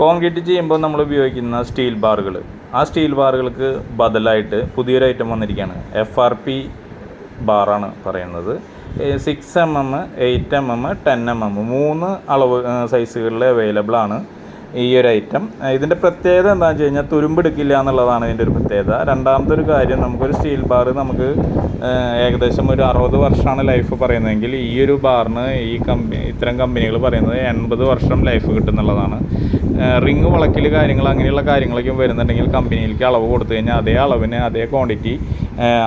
Concrete ചെയ്യുമ്പോൾ നമ്മൾ ഉപയോഗിക്കുന്ന സ്റ്റീൽ ബാറുകൾ. ആ സ്റ്റീൽ ബാറുകൾക്ക് ബദലായിട്ട് പുതിയൊരു ഐറ്റം വന്നിരിക്കുകയാണ്. എഫ് ആർ പി ബാറാണ് പറയുന്നത്. Six M M eight M M ten M M മൂന്ന് അളവ് സൈസുകളിൽ അവൈലബിൾ ആണ് ഈ ഒരു ഐറ്റം. ഇതിന്റെ പ്രത്യേകത എന്താണെന്ന് വെച്ച് കഴിഞ്ഞാൽ തുരുമ്പെടുക്കില്ല എന്നുള്ളതാണ് ഇതിന്റെ ഒരു പ്രത്യേകത. രണ്ടാമത്തെ ഒരു കാര്യം നമുക്കൊരു സ്റ്റീൽ ബാർ നമുക്ക് ഏകദേശം ഒരു അറുപത് വർഷമാണ് ലൈഫ് പറയുന്നതെങ്കിൽ ഈ ഒരു ബാറിന് ഈ കമ്പനി ഇത്തരം കമ്പനികൾ പറയുന്നത് എൺപത് വർഷം ലൈഫ് കിട്ടുന്നുള്ളതാണ്. റിങ് വളക്കിൽ കാര്യങ്ങൾ അങ്ങനെയുള്ള കാര്യങ്ങളൊക്കെ വരുന്നുണ്ടെങ്കിൽ കമ്പനിയിലേക്ക് അളവ് കൊടുത്തു കഴിഞ്ഞാൽ അതേ അളവിന് അതേ ക്വാണ്ടിറ്റി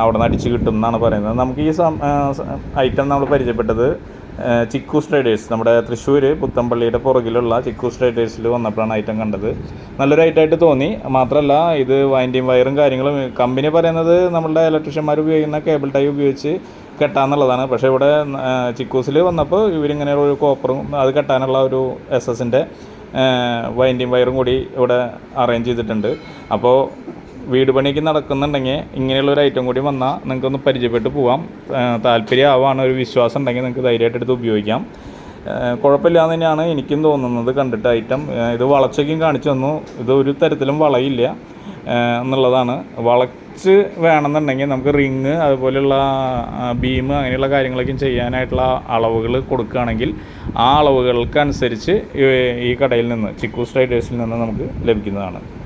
അവിടെ നിന്ന് അടിച്ച് കിട്ടും എന്നാണ് പറയുന്നത്. നമുക്ക് ഈ ഐറ്റം നമ്മൾ പരിചയപ്പെട്ടത് ചിക്കൂസ് ട്രേഡേഴ്സ്. നമ്മുടെ തൃശ്ശൂർ പുത്തമ്പള്ളിയുടെ പുറകിലുള്ള ചിക്കൂസ് ട്രേഡേഴ്സിൽ വന്നപ്പോഴാണ് ഐറ്റം കണ്ടത്. നല്ലൊരു ഐറ്റമായിട്ട് തോന്നി. മാത്രമല്ല ഇത് വൈൻഡിങ് വയറും കാര്യങ്ങളും കമ്പനി പറയുന്നത് നമ്മളുടെ ഇലക്ട്രീഷ്യന്മാർ ഉപയോഗിക്കുന്ന കേബിൾ ടൈ ഉപയോഗിച്ച് കെട്ടാന്നുള്ളതാണ്. പക്ഷേ ഇവിടെ ചിക്കൂസിൽ വന്നപ്പോൾ ഇവരിങ്ങനെ ഒരു കോപ്പറും അത് കെട്ടാനുള്ള ഒരു എസ് എസിന്റെ വൈൻഡിങ് വയറും കൂടി ഇവിടെ അറേഞ്ച് ചെയ്തിട്ടുണ്ട്. അപ്പോൾ വീട് പണിക്ക് നടക്കുന്നുണ്ടെങ്കിൽ ഇങ്ങനെയുള്ള ഒരു ഐറ്റം കൂടി വന്നാൽ നിങ്ങൾക്കൊന്ന് പരിചയപ്പെട്ട് പോവാം. താല്പര്യമാവാണ് ഒരു വിശ്വാസം ഉണ്ടെങ്കിൽ നിങ്ങൾക്ക് ധൈര്യമായിട്ട് എടുത്ത് ഉപയോഗിക്കാം. കുഴപ്പമില്ലാന്ന് തന്നെയാണ് എനിക്കും തോന്നുന്നത് കണ്ടിട്ട് ഐറ്റം ഇത് വളച്ചൊക്കെയും കാണിച്ചു തന്നു. ഇത് ഒരു തരത്തിലും വളയില്ല എന്നുള്ളതാണ്. വളച്ച് വേണമെന്നുണ്ടെങ്കിൽ നമുക്ക് റിങ് അതുപോലെയുള്ള ബീം അങ്ങനെയുള്ള കാര്യങ്ങളൊക്കെ ചെയ്യാനായിട്ടുള്ള അളവുകൾ കൊടുക്കുകയാണെങ്കിൽ ആ അളവുകൾക്കനുസരിച്ച് ഈ- കടയിൽ നിന്ന് ചിക്കു സ്ട്രൈഡേഴ്സിൽ നിന്ന് നമുക്ക് ലഭിക്കുന്നതാണ്.